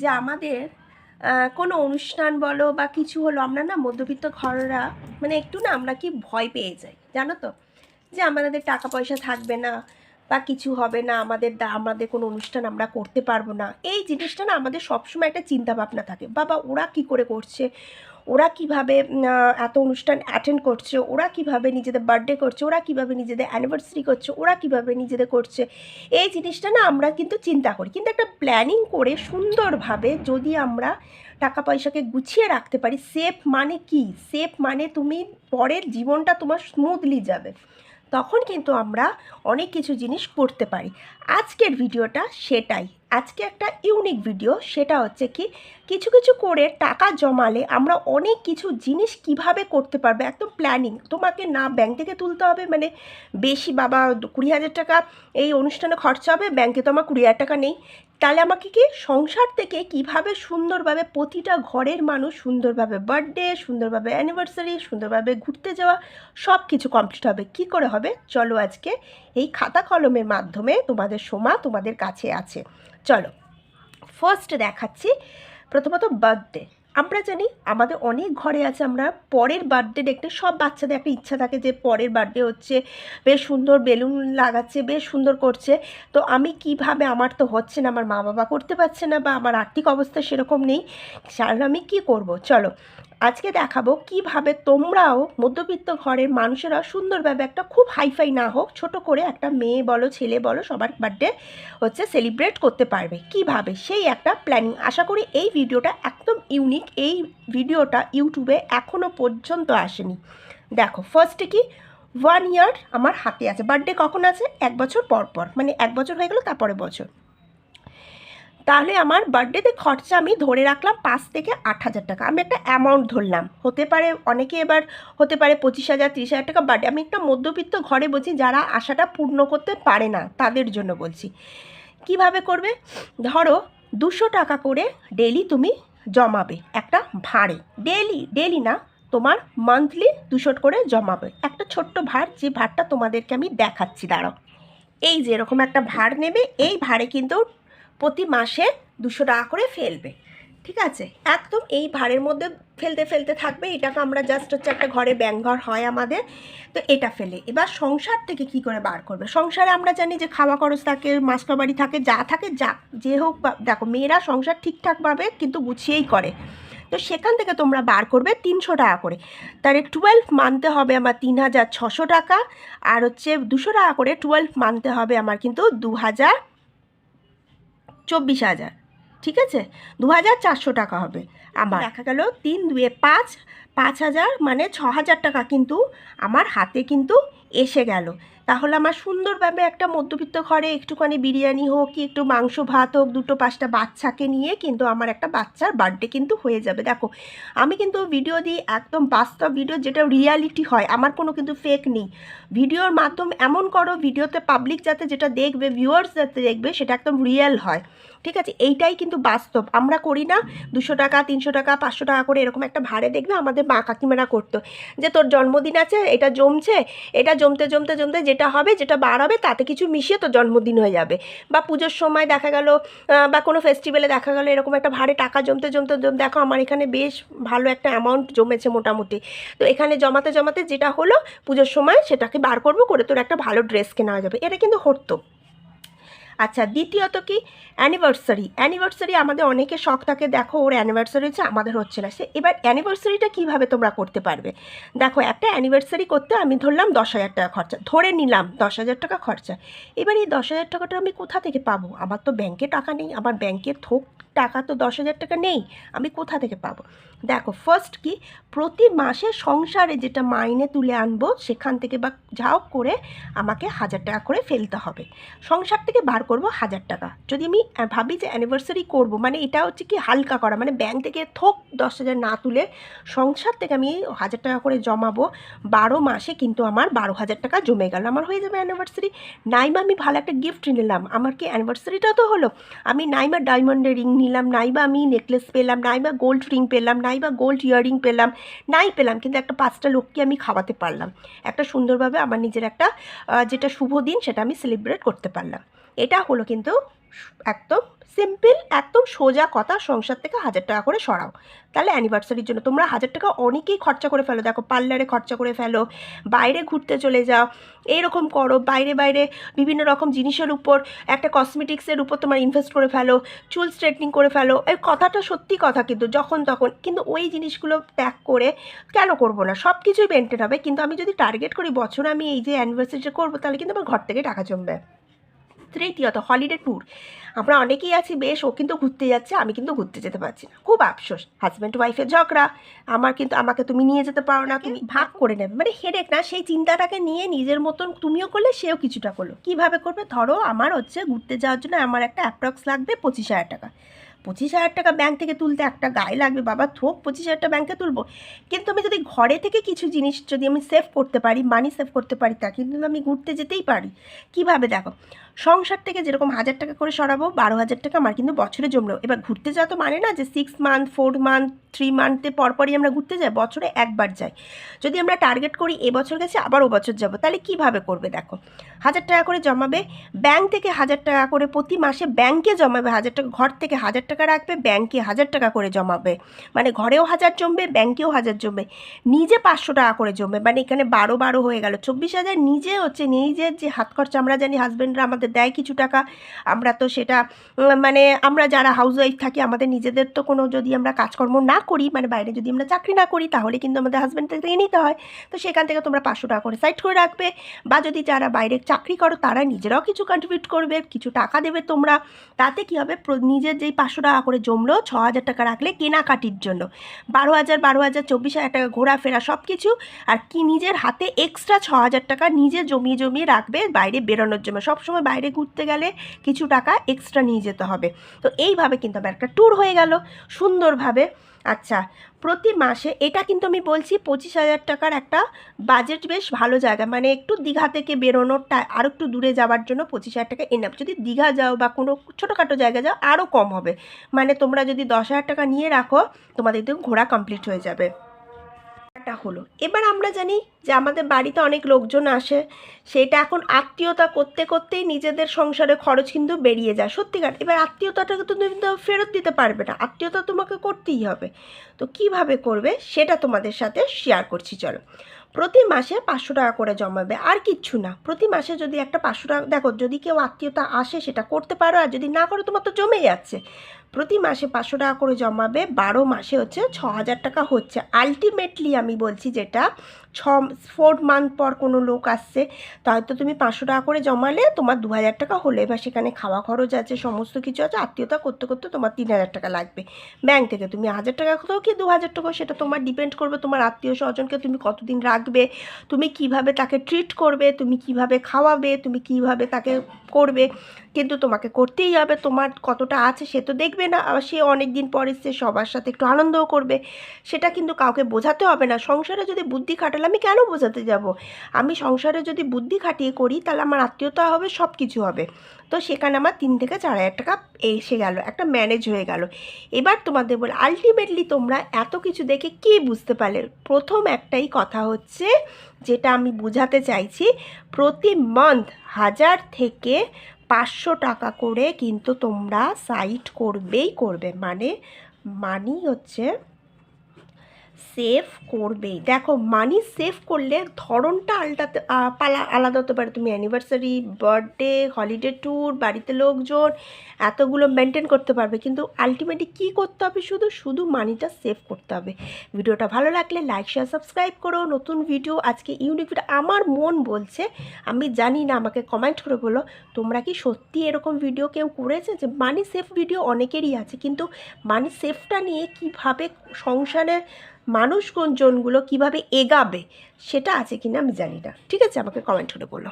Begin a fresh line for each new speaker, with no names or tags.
যে আমাদের কোনো অনুষ্ঠান বলো বা কিছু হলো, আমরা না মধ্যবিত্ত ঘররা মানে একটু না আমরা কি ভয় পেয়ে যাই, জানো তো? যে আমাদের টাকা পয়সা থাকবে না বা কিছু হবে না, আমাদের আমাদের কোনো অনুষ্ঠান আমরা করতে পারব না। এই জিনিসটা না আমাদের সবসময় একটা চিন্তা ভাবনা থাকে। বাবা, ওরা কি করে করছে? ওরা কীভাবে এত অনুষ্ঠান অ্যাটেন্ড করছে, ওরা কীভাবে নিজেদের বার্থডে করছে, ওরা কীভাবে নিজেদের অ্যানিভার্সারি করছে, ওরা কীভাবে নিজেদের করছে, এই জিনিসটা না আমরা কিন্তু চিন্তা করি। কিন্তু একটা প্ল্যানিং করে সুন্দরভাবে যদি আমরা টাকা পয়সাকে গুছিয়ে রাখতে পারি সেফ মানে কি? সেফ মানে তুমি পরের জীবনটা তোমার স্মুথলি যাবে। তখন কিন্তু আমরা অনেক কিছু জিনিস করতে পারি। আজকের ভিডিওটা সেটাই। আজকে একটা ইউনিক ভিডিও, সেটা হচ্ছে কি, কিছু কিছু করে টাকা জমালে আমরা অনেক কিছু জিনিস কীভাবে করতে পারবে, একদম প্ল্যানিং তোমাকে না ব্যাংক থেকে তুলতে হবে মানে বেশি বাবা, কুড়ি হাজার টাকা এই অনুষ্ঠানে খরচা হবে ব্যাংকে তো আমার কুড়ি হাজার টাকা নেই। তাহলে আমাকে কি সংসার থেকে কীভাবে সুন্দরভাবে প্রতিটা ঘরের মানুষ সুন্দরভাবে বার্থডে সুন্দরভাবে অ্যানিভার্সারি সুন্দরভাবে ঘুরতে যাওয়া সব কিছু কমপ্লিট হবে? কি করে হবে? চলো আজকে এই খাতা কলমের মাধ্যমে তোমাদের সোমা তোমাদের কাছে আছে। চলো ফার্স্ট দেখাচ্ছি, প্রথমত বার্থডে আমরা জানি আমাদের অনেক ঘরে আছে, আমরা পরের বার্থডে দেখতে সব বাচ্চাদের একটা ইচ্ছা থাকে যে পরের বার্থডে হচ্ছে, বেশ সুন্দর বেলুন লাগাচ্ছে, বেশ সুন্দর করছে। তো আমি কীভাবে, আমার তো হচ্ছে না, আমার মা বাবা করতে পারছে না বা আমার আর্থিক অবস্থা সেরকম নেই কারণ আমি কি করব? চলো আজকে দেখাবো কীভাবে তোমরাও মধ্যবিত্ত ঘরের মানুষেরা সুন্দরভাবে একটা খুব হাইফাই না হোক, ছোট করে একটা মেয়ে বলো, ছেলে বলো, সবার বার্থডে হচ্ছে সেলিব্রেট করতে পারবে। কীভাবে? সেই একটা প্ল্যানিং আশা করি এই ভিডিওটা একদম ইউনিক এই ভিডিওটা ইউটিউবে এখনও পর্যন্ত আসেনি। দেখো ফার্স্টে কি? ওয়ান ইয়ার আমার হাতে আছে। বার্থডে কখন আছে? এক বছর পর পর। মানে এক বছর হয়ে গেলো তারপরে বছর। তাহলে আমার বার্থডেতে খরচা আমি ধরে রাখলাম পাঁচ থেকে আট হাজার টাকা। আমি একটা অ্যামাউন্ট ধরলাম। হতে পারে অনেকে এবার, হতে পারে পঁচিশ হাজার, তিরিশ হাজার টাকা বার্থডে আমি একটা মধ্যবিত্ত ঘরে বলছি, যারা আশাটা পূর্ণ করতে পারে না, তাদের জন্য বলছি। কীভাবে করবে? ধরো দুশো টাকা করে ডেলি তুমি জমাবে একটা ভাঁড়ে। ডেলি ডেলি না, তোমার মান্থলি দুশো করে জমাবে। একটা ছোট্ট ভাঁড়, যে ভাঁড়টা তোমাদেরকে আমি দেখাচ্ছি, দাঁড়াও। এই যে এরকম একটা ভাঁড় নেবে, এই ভাঁড়ে কিন্তু প্রতি মাসে দুশো টাকা করে ফেলবে। ঠিক আছে? একদম এই ভাড়ের মধ্যে ফেলতে ফেলতে থাকবে। এটাকে আমরা জাস্ট হচ্ছে একটা ঘরে ব্যাংঘর হয় আমাদের। তো এটা ফেলে। এবার সংসার থেকে কি করে বার করবে? সংসারে আমরা জানি যে খাওয়া খরচ থাকে মাস্টার বাড়ি থাকে, যা থাকে, যা যে হোক দেখো, মেয়েরা সংসার ঠিকঠাকভাবে কিন্তু গুছিয়েই করে। তো সেখান থেকে তোমরা বার করবে তিনশো টাকা করে। তাহলে টুয়েলভ মানতে হবে আমার তিন হাজার ছশো টাকা। আর হচ্ছে দুশো টাকা করে টুয়েলভ মানতে হবে আমার কিন্তু দু হাজার চব্বিশ হাজার। ঠিক আছে? দু হাজার চারশো টাকা হবে। আবার দেখা গেল তিন দুয়ে পাঁচ পাঁচ হাজার মানে ছ হাজার টাকা কিন্তু আমার হাতে কিন্তু এসে গেল। তাহলে আমার সুন্দরভাবে একটা মধ্যবিত্ত ঘরে একটুখানি বিরিয়ানি হোক কি একটু মাংস ভাত হোক, দুটো পাঁচটা বাচ্চাকে নিয়ে কিন্তু আমার একটা বাচ্চার বার্থডে কিন্তু হয়ে যাবে। দেখো, আমি কিন্তু ভিডিও দিই একদম বাস্তব ভিডিও যেটা রিয়ালিটি হয়, আমার কোনো কিন্তু ফেক নেই। ভিডিওর মাধ্যম এমন করো ভিডিওতে পাবলিক যাতে যেটা দেখবে ভিউয়ার্স যাতে দেখবে, সেটা একদম রিয়েল হয়। ঠিক আছে? এইটাই কিন্তু বাস্তব। আমরা করি না দুশো টাকা, তিনশো টাকা, পাঁচশো টাকা করে এরকম একটা ভাড়ে দেখবে আমাদের মা কাকিমারা করতো। যে তোর জন্মদিন আছে, এটা জমছে, এটা জমতে জমতে জমতে যেটা হবে, যেটা বার হবে তাতে কিছু মিশিয়ে তো জন্মদিন হয়ে যাবে। বা পুজোর সময় দেখা গেল বা কোনো ফেস্টিভ্যালে দেখা গেল, এরকম একটা ভাড়ে টাকা জমতে জমতে জমতে দেখো আমার এখানে বেশ ভালো একটা অ্যামাউন্ট জমেছে মোটামুটি। তো এখানে জমাতে জমাতে যেটা হলো, পুজোর সময় সেটাকে বার করব, করে তোর একটা ভালো ড্রেস কেনা যাবে। এটা কিন্তু হতো আচ্ছা দ্বিতীয়ত কি? অ্যানিভার্সারি অ্যানিভার্সারি আমাদের অনেকে শখ থাকে, দেখো ওর অ্যানিভার্সারি হচ্ছে আমাদের হচ্ছে না। সে এবার অ্যানিভার্সারিটা কীভাবে তোমরা করতে পারবে? দেখো, একটা অ্যানিভার্সারি করতে আমি ধরলাম দশ হাজার টাকা খরচা, ধরে নিলাম দশ হাজার টাকা খরচা। এবার এই দশ হাজার টাকাটা আমি কোথা থেকে পাবো? আমার তো ব্যাংকে টাকা নেই, আমার ব্যাংকে থোক টাকা তো দশ হাজার টাকা নেই, আমি কোথা থেকে পাবো? দেখো ফার্স্ট কি? প্রতি মাসে সংসারে যেটা মাইনে তুলে আনব, সেখান থেকে বা যাও করে আমাকে হাজার টাকা করে ফেলতে হবে। সংসার থেকে বার করব হাজার টাকা। যদি আমি ভাবি যে অ্যানিভার্সারি করব মানে এটা হচ্ছে কি হালকা করা মানে ব্যাংক থেকে থোক দশ হাজার না তুলে সংসার থেকে আমি হাজার টাকা করে জমাবো, বারো মাসে কিন্তু আমার বারো হাজার টাকা জমে গেল, আমার হয়ে যাবে অ্যানিভার্সারি নাইবা আমি ভালো একটা গিফট নিলাম, আমার কি অ্যানিভার্সারিটা তো হলো? আমি নাইবা ডায়মন্ডের রিং নিলাম নাইবা আমি নেকলেস পেলাম নাইবা গোল্ড রিং পেলাম নাইবা গোল্ড ইয়াররিং পেলাম, নাই পেলাম, কিন্তু একটা পাঁচটা লোককে আমি খাওয়াতে পারলাম। একটা সুন্দরভাবে আমার নিজের একটা যেটা শুভ দিন সেটা আমি সেলিব্রেট করতে পারলাম। এটা হলো কিন্তু একদম সিম্পল একদম সোজা কথা সংসার থেকে হাজার টাকা করে সরাও। তাহলে অ্যানিভার্সারির জন্য তোমরা হাজার টাকা অনেকেই খরচা করে ফেলো। দেখো পার্লারে খরচা করে ফেলো, বাইরে ঘুরতে চলে যাও এরকম করো। বাইরে বাইরে বিভিন্ন রকম জিনিসের উপর, একটা কসমেটিক্সের উপর তোমার ইনভেস্ট করে ফেলো, চুল স্ট্রেটনিং করে ফেলো। এই কথাটা সত্যি কথা কিন্তু, যখন তখন। কিন্তু ওই জিনিসগুলো ত্যাগ করে কেন করব না? সব কিছুই মেনটেন হবে। কিন্তু আমি যদি টার্গেট করি, বছরে আমি এই যে অ্যানিভার্সারিটা করব, তাহলে কিন্তু আমার ঘর থেকে টাকা জমবে। তৃতীয়ত হলিডে ট্যুর আমরা অনেকেই আছি বেশ ও কিন্তু ঘুরতে যাচ্ছে আমি কিন্তু ঘুরতে যেতে পারছি না। খুব আফসোস হাজব্যান্ড ওয়াইফের ঝগড়া আমার কিন্তু আমাকে তুমি নিয়ে যেতে পারো না তুমি ভাগ করে নেবে। মানে হেডেক না সেই চিন্তাটাকে নিয়ে নিজের মতন তুমিও করলে সেও কিছুটা করল। কীভাবে করবে? ধরো আমার হচ্ছে ঘুরতে যাওয়ার জন্য আমার একটা অ্যাপ্রক্স লাগবে পঁচিশ হাজার টাকা। পঁচিশ হাজার টাকা ব্যাংক থেকে তুলতে একটা গায়ে লাগবে বাবা থোক পঁচিশ হাজার টাকা ব্যাংকে তুলবো। কিন্তু আমি যদি ঘরে থেকে কিছু জিনিস যদি আমি সেভ করতে পারি মানি সেভ করতে পারি তা কিন্তু আমি ঘুরতে যেতেই পারি। কীভাবে দেখো? সংসার থেকে যেরকম হাজার টাকা করে সরাবো, বারো হাজার টাকা আমার কিন্তু বছরে জমলো। এবার ঘুরতে যাওয়া তো মানে না যে six month four month three মান্থে পরপরই আমরা ঘুরতে যাই, বছরে একবার যাই। যদি আমরা টার্গেট করি এবছর গেছে, আবার ও বছর যাব, তাহলে কীভাবে করবে দেখো? হাজার টাকা করে জমাবে ব্যাংক থেকে হাজার টাকা করে প্রতি মাসে ব্যাংকে জমাবে হাজার টাকা, ঘর থেকে হাজার টাকা রাখবে ব্যাংকে হাজার টাকা করে জমাবে। মানে ঘরেও হাজার জমবে ব্যাংকেও হাজার জমবে। নিজে পাঁচশো টাকা করে জমবে মানে এখানে বারো বারো হয়ে গেল। চব্বিশ হাজার নিজে হচ্ছে, নিজের যে হাত খরচা, আমরা জানি হাজব্যান্ডরা আমাদের দেয় কিছু টাকা, আমরা তো সেটা মানে আমরা যারা হাউস ওয়াইফ থাকি, আমাদের নিজেদের তো কোনো যদি আমরা কাজকর্ম না করি মানে বাইরে যদি আমরা চাকরি না করি, তাহলে কিন্তু আমাদের হাজব্যান্ড থেকে নিতে হয়। তো সেখান থেকে তোমরা পাঁচশো টাকা করে সাইড করে রাখবে। বা যদি যারা বাইরে চাকরি করো, তারা নিজেরাও কিছু কন্ট্রিবিউট করবে, কিছু টাকা দেবে তোমরা। তাতে কী হবে? নিজের যেই পাঁচশো টাকা করে জমলো ছ হাজার টাকা রাখলে কেনাকাটির জন্য। বারো হাজার বারো হাজার চব্বিশ হাজার টাকা ঘোরাফেরা সব কিছু আর কি নিজের হাতে এক্সট্রা ছ হাজার টাকা নিজে জমিয়ে জমিয়ে রাখবে বাইরে বেরোনোর জন্য। সবসময় বাইরে ঘুরতে গেলে কিছু টাকা এক্সট্রা নিয়ে যেতে হবে। তো এইভাবে কিন্তু আমার একটা ট্যুর হয়ে গেল। সুন্দরভাবে আচ্ছা প্রতি মাসে, এটা কিন্তু আমি বলছি পঁচিশ হাজার টাকার একটা বাজেট বেশ ভালো জায়গা। মানে একটু দীঘা থেকে বেরোনোরটা আরও একটু দূরে যাওয়ার জন্য পঁচিশ হাজার টাকা এনাফ যদি দীঘা যাও বা কোনো ছোটোখাটো জায়গা যাও আরও কম হবে। মানে তোমরা যদি দশ হাজার টাকা নিয়ে রাখো, তোমাদের কিন্তু ঘোরা কমপ্লিট হয়ে যাবে। একটা হলো। এবার আমরা জানি যে আমাদের বাড়িতে অনেক লোকজন আসে, সেটা এখন আত্মীয়তা করতে করতেই নিজেদের সংসারে খরচ কিন্তু বেরিয়ে যায়। সত্যিকার এবার আত্মীয়তাটাকে তো তুমি তো ফেরত দিতে পারবে না। আত্মীয়তা তোমাকে করতেই হবে। তো কীভাবে করবে সেটা তোমাদের সাথে শেয়ার করছি, চলো। প্রতি মাসে পাঁচশো টাকা করে জমাবে, আর কিচ্ছু না। প্রতি মাসে যদি একটা পাঁচশো টাকা, দেখো, যদি কেউ আত্মীয়তা আসে সেটা করতে পারো, আর যদি না করো তোমার তো জমে যাচ্ছে। প্রতি মাসে পাঁচশো টাকা করে জমাবে, বারো মাসে হচ্ছে ছ হাজার টাকা হচ্ছে। আলটিমেটলি আমি বলছি যেটা, ছ ফোর মান্থ পর কোনো লোক আসছে, তো হয়তো তুমি পাঁচশো টাকা করে জমালে তোমার দু হাজার টাকা হলে। এবার সেখানে খাওয়া খরচ আছে, সমস্ত কিছু আছে, আত্মীয়তা করতে করতে তোমার তিন হাজার টাকা লাগবে। ব্যাংক থেকে তুমি হাজার টাকা কোথাও কি দু হাজার টাকা সেটা তোমার ডিপেন্ড করবে, তোমার আত্মীয় স্বজনকে তুমি কতদিন রাখবে, তুমি কীভাবে তাকে ট্রিট করবে, তুমি কীভাবে খাওয়াবে, তুমি কীভাবে তাকে করবে। কিন্তু তোমাকে করতেই হবে। তোমার কতটা আছে সে তো দেখবে না। আবার সে অনেক দিন পর এসছে সবার সাথে একটু আনন্দও করবে। সেটা কিন্তু কাউকে বোঝাতে হবে না। সংসারে যদি বুদ্ধি খাটালে আমি কেন বোঝাতে যাব? আমি সংসারে যদি বুদ্ধি খাটিয়ে করি, তাহলে আমার আত্মীয়তা হবে সব কিছু হবে। তো সেখানে আমার তিন থেকে চার হাজার টাকা এসে গেল। একটা ম্যানেজ হয়ে গেল। এবার তোমাদের বলে আলটিমেটলি তোমরা এত কিছু দেখে কি বুঝতে পারলে? প্রথম একটাই কথা হচ্ছে, যেটা আমি বোঝাতে চাইছি, প্রতি মান্থ হাজার থেকে পাঁচশো টাকা করে কিন্তু তোমরা সাইট করবেই করবে। মানে মানি হচ্ছে সেভ করবেই দেখো মানি সেভ করলে ধরনটা আলটাতে পালা, আলাদা হতে পারে। তুমি অ্যানিভার্সারি বার্থডে হলিডে ট্যুর বাড়িতে লোকজন, এতগুলো মেনটেন করতে পারবে। কিন্তু আলটিমেটলি কী করতে হবে? শুধু শুধু মানিটা সেভ করতে হবে। ভিডিওটা ভালো লাগলে লাইক শেয়ার সাবস্ক্রাইব করো। নতুন ভিডিও আজকে ইউনিক ভিডিও আমার মন বলছে, আমি জানি না, আমাকে কমেন্ট করে বলো, তোমরা কি সত্যি এরকম ভিডিও কেউ করেছে? যে মানি সেফ ভিডিও অনেকেরই আছে, কিন্তু মানি সেফটা নিয়ে কীভাবে সংসারে মানুষজনগুলো কীভাবে এগাবে, সেটা আছে কিনা আমি জানি না। ঠিক আছে? আমাকে কমেন্ট করে বলো।